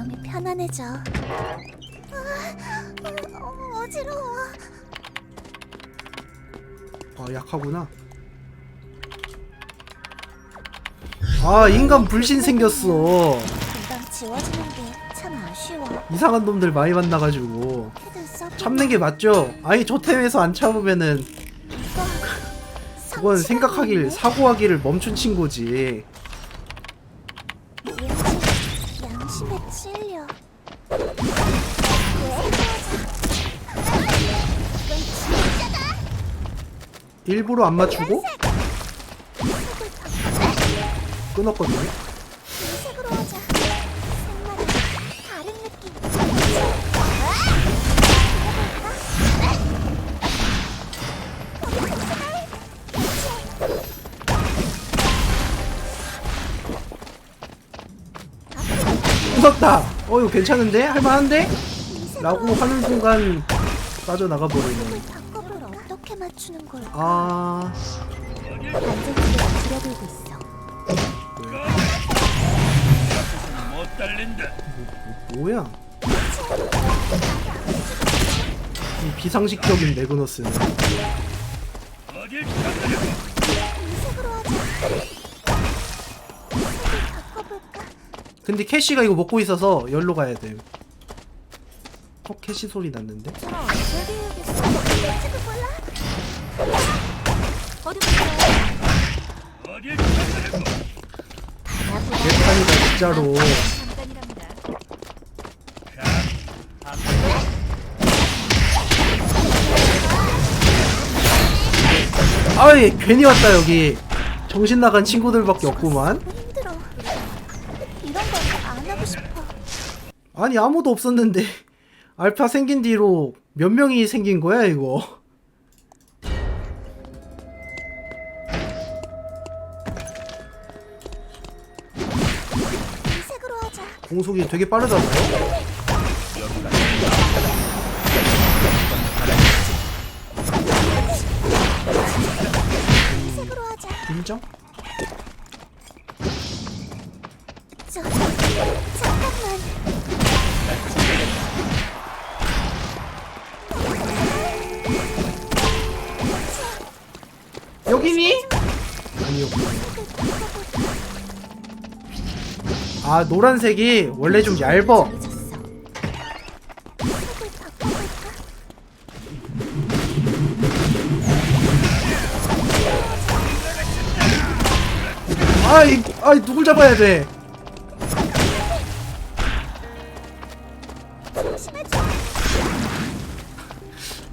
마음이 편안해져. 아, 어, 어지러워. 아 약하구나 아 인간 불신 생겼어 금방 지워지는 게 참 아쉬워. 이상한 놈들 많이 만나가지고. 참는 게 맞죠? 아니 조템에서 안 참으면은 그건 생각하길 사고하기를 멈춘 친구지 일부러 안 맞추고 끊었거든요. 끊었다 어 이거 괜찮은데? 할만한데? 라고 하는 순간 빠져나가 버리네 바꿔볼 어떻게 맞추는 걸까? 아... 안전지대가 줄어들고 있어. 못 달린다. 뭐야? 이 비상식적인 매그너스는 어딜 찾으려고? 색으로 하자. 색을 바꿔볼까? 근데 캐시가 이거 먹고 있어서 열로 가야 돼. 어 캐시 소리 났는데? 저 어디 해야겠어? 진짜로. 아이 괜히 왔다 여기. 정신 나간 친구들밖에 없구만. 너무 힘들어. 이런 거 안 하고 싶어. 아니 아무도 없었는데 알파 생긴 뒤로 몇 명이 생긴 거야 이거. 공속이 되게 빠르잖아요. 인정? 아 노란색이 원래 좀 얇어. 아이 아이 누굴 잡아야 돼?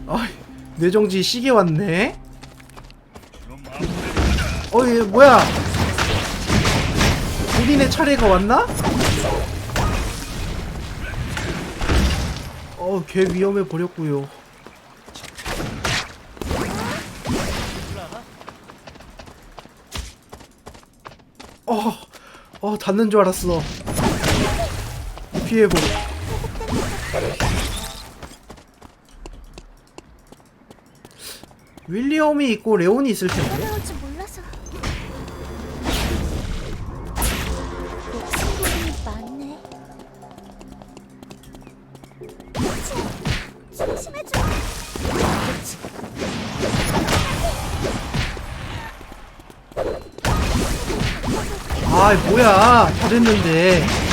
아이 뇌정지 시계 왔네. 어, 얘 뭐야? 우리네 차례가 왔나? 어, 개 위험해 버렸고요. 어, 어, 닿는 줄 알았어. 피해보. 윌리엄이 있고 레온이 있을 텐데. 아, 뭐야? 잘했는데.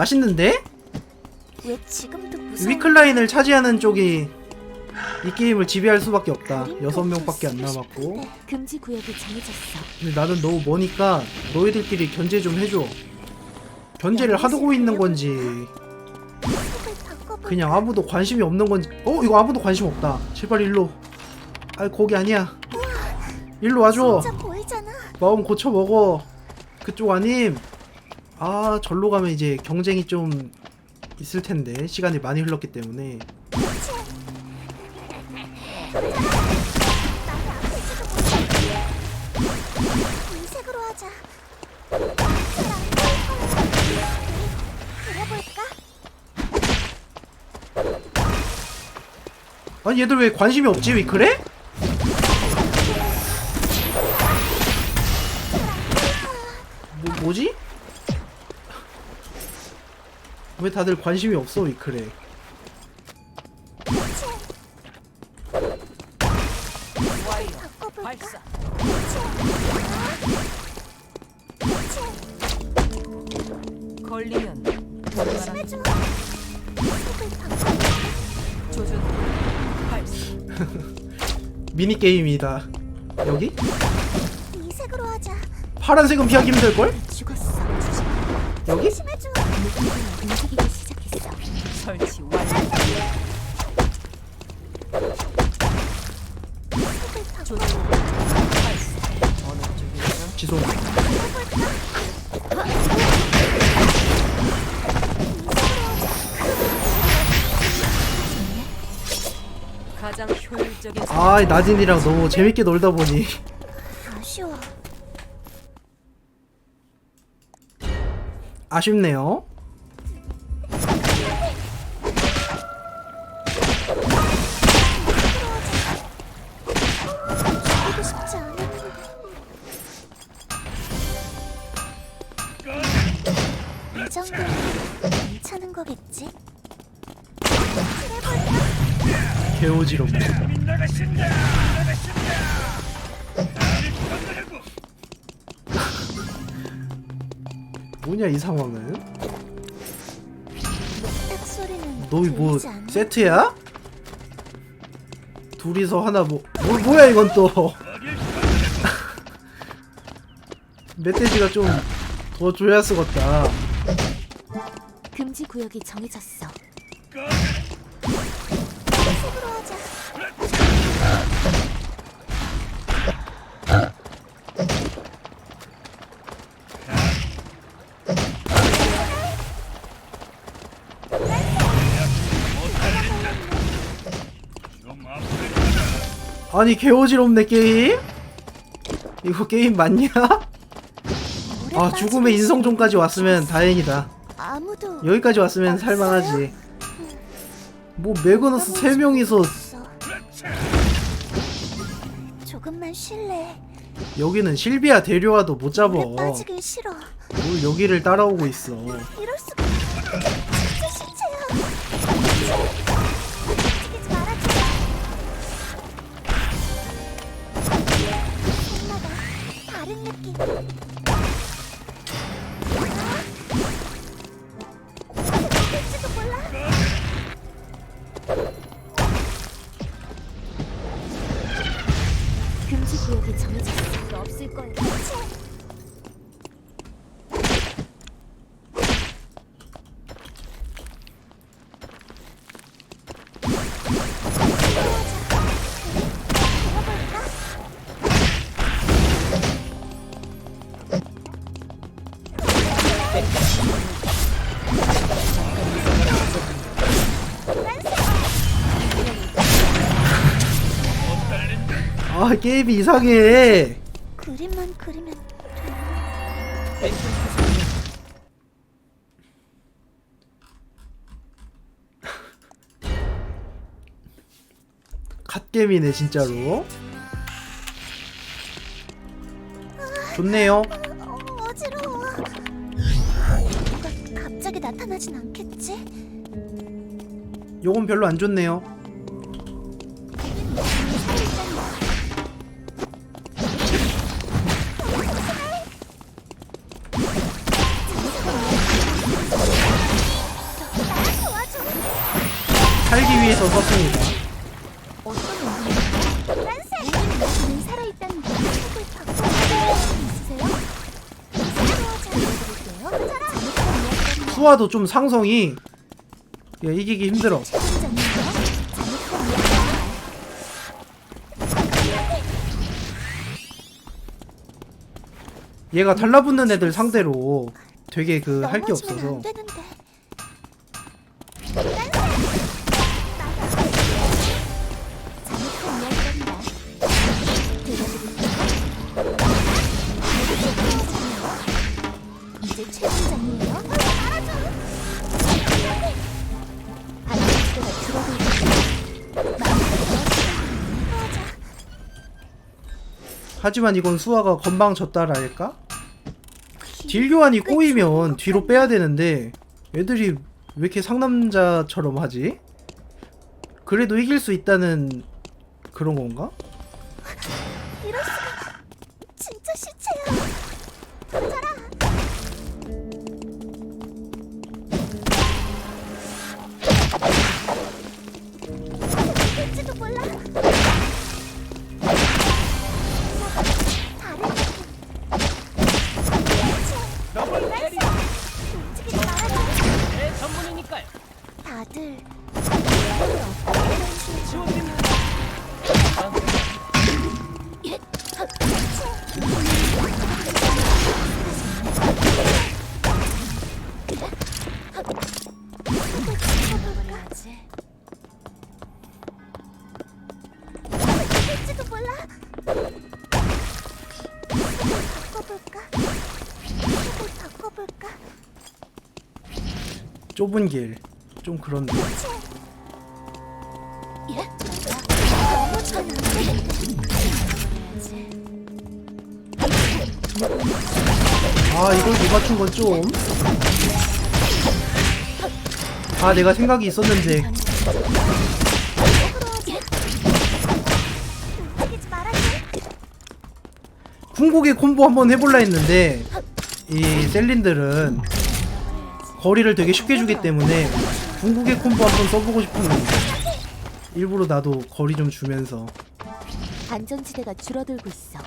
맛있는데? 왜 지금도 무서워? 위클라인을 차지하는 쪽이 이 게임을 지배할 수밖에 없다. 여섯 명밖에 안 남았고. 금지 구역이 정해졌어. 근데 나는 너무 머니까 너희들끼리 견제 좀 해줘. 견제를 하두고 있는 건지 색을 바꿔볼 그냥 아무도 관심이 없는 건지. 어 이거 아무도 관심 없다. 제발 일로. 아 거기 아니야. 일로 와줘 진짜 보이잖아. 마음 고쳐 먹어 그쪽 아님 아 절로 가면 이제 경쟁이 좀 있을 텐데 시간이 많이 흘렀기 때문에. 이색으로 하자. 그려볼까? 아니 얘들 왜 관심이 없지 왜 그래? 왜 다들 관심이 없어 왜 그래 그렇지. 와이어 바꿔볼까? 발사 그렇지. 걸리면 조심해줘. 색을 바꿔. 조준 발사 미니 게임이다 여기? 이 색으로 하자. 파란색은 피하기 힘들걸? 죽었어. 여기? 움직이기 시작했어. 설치 완료. 조준 발사 어느 가장 효율적인 아 나딘이랑 너무 재밌게 놀다 보니 아쉬워. 아쉽네요 찾으려고. 뭐냐 이 상황은 딱 소리는 너 뭐? 세트야? 둘이서 하나 뭐, 뭐 뭐야 이건 또. 멧돼지가 좀 더 줘야 쓰겄다 금지 구역이 정해졌어. 꺼. 색으로 하자. 아니 개오지럽네 게임 이거 게임 맞냐? 아 죽음의 인성종까지 왔으면 다행이다 여기까지 왔으면 살만하지 뭐 매그너스 3명이서 없어. 조금만 쉴래. 여기는 실비아 데려와도 못 잡어 뭘. 여기를 따라오고 있어 이럴 수가. 아 게임이 이상해 그림만 그리면 갓게임이네 진짜로 좋네요 어, 어지러워. 누가 갑자기 나타나진 않겠지? 요건 별로 안 좋네요 잘못한 이야기가 수화도 좀 상성이 야, 이기기 힘들어. 얘가 달라붙는 애들 상대로 되게 그 할 게 없어서 하지만 이건 수아가 건방졌다랄까? 딜 교환이 꼬이면 뒤로 빼야 되는데 애들이 왜 이렇게 상남자처럼 하지? 그래도 이길 수 있다는 그런 건가? 이럴 수가. 진짜 시체야. 던져라. 될지도 몰라. 다들? 좁은 길. 좀 그런데. 아 이걸 못 맞춘 건 좀. 아 내가 생각이 있었는데. 궁극의 콤보 한번 해볼라 했는데 이 셀린들은 거리를 되게 쉽게 주기 때문에 궁극의 콤보 한번 써보고 싶은 건데 일부러 나도 거리 좀 주면서 안전지대가 줄어들고 있어.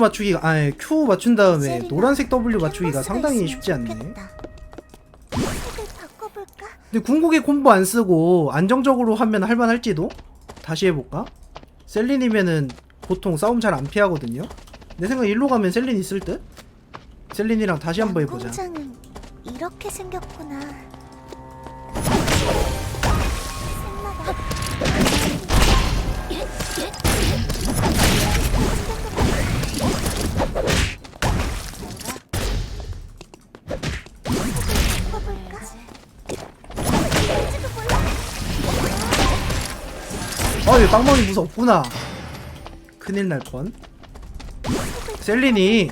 맞추기가 아니 Q 맞춘 다음에 노란색 W 맞추기가 상당히 쉽지 않네? 근데 궁극의 콤보 안 쓰고 안정적으로 하면 할만할지도? 다시 해볼까? 셀린이면은 보통 싸움 잘 안 피하거든요? 내 생각 일로 가면 셀린 있을 듯? 셀린이랑 다시 한번 해보자 공장은 이렇게 생겼구나. 왜 빵빵이 무섭구나 큰일 날 뻔. 셀린이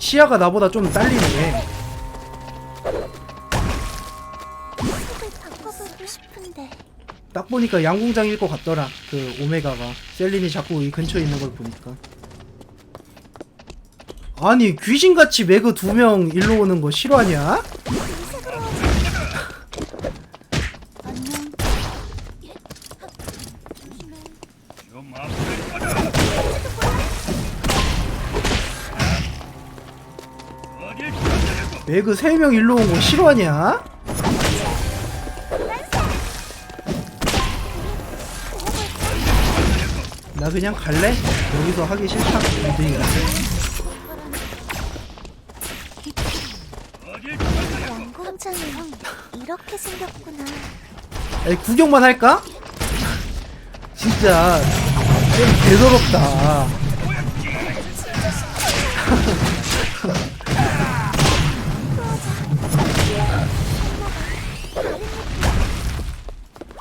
시야가 나보다 좀 딸리네. 딱 보니까 양궁장일 것 같더라. 그 오메가가 셀린이 자꾸 이 근처에 있는 걸 보니까. 아니 귀신같이 매그 두 명 일로 오는 거 싫어하냐? 찾으려고? 매그 세 명 일로 온 거 싫어하냐? 나 그냥 갈래? 여기서 하기 싫다. 찾으려고? 양공장은 이렇게 생겼구나. 아니, 구경만 할까? 진짜 좀 대더럽다.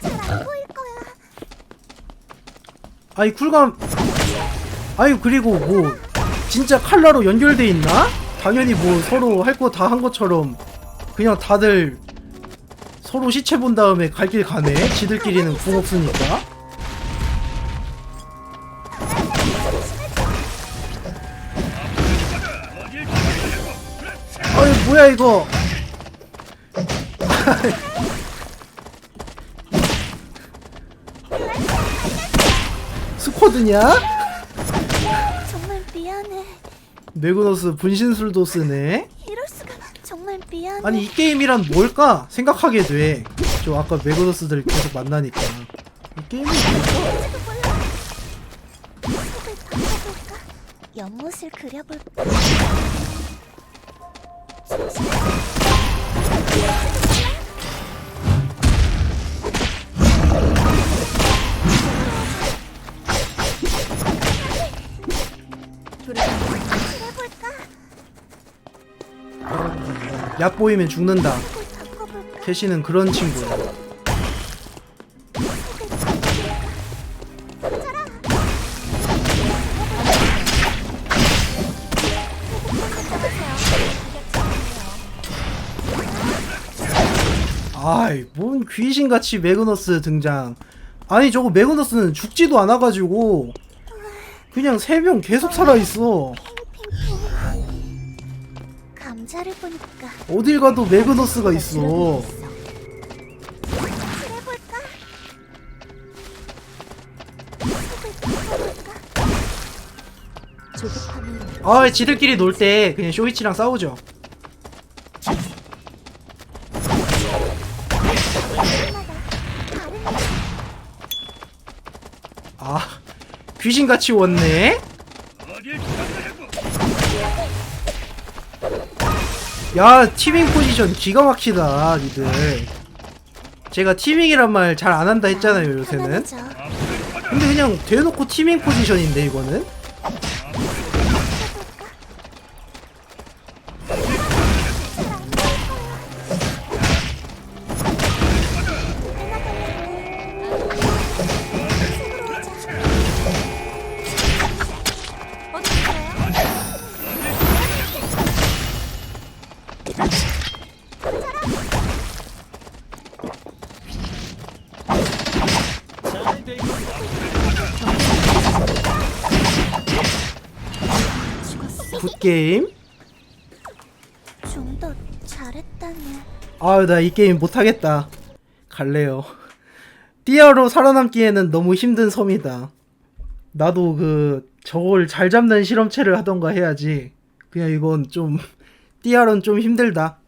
잘안 보일 거야. 아니 쿨감 아니 그리고 뭐 진짜 칼라로 연결돼 있나? 당연히 뭐 서로 할 거 다 한 것처럼 그냥 다들 서로 시체 본 다음에 갈 길 가네 지들끼리는 궁 없으니까. 아니 뭐야 이거 스쿼드냐? 정말 미안해. 매그너스 분신술도 쓰네. 이럴 수가. 정말 미안해. 아니 이 게임이란 뭘까 생각하게 돼. 저 아까 매그너스들 계속 만나니까 이 게임이 뭘까? 속을? 연못을 그려볼까? 그려 약 보이면 죽는다. 캐시는 그런 친구야. 아이 뭔 귀신같이 매그너스 등장. 아니 저거 매그너스는 죽지도 않아가지고 그냥 세 명 계속 살아있어. 감자를 보니까 어딜 가도 매그너스가 있어. 아 지들끼리 놀 때 그냥 쇼이치랑 싸우죠. 아 귀신같이 왔네. 야 티밍 포지션 기가 막히다 니들. 제가 티밍이란 말 잘 안 한다 했잖아요 요새는. 근데 그냥 대놓고 티밍 포지션인데 이거는. 굿 게임. 좀 더 잘했다면 아, 나이 게임 못하겠다. 갈래요. 띠아로 살아남기에는 너무 힘든 섬이다. 나도 그, 저걸 잘 잡는 실험체를 하던가 해야지. 그냥 이건 좀, 띠아로는 좀 힘들다.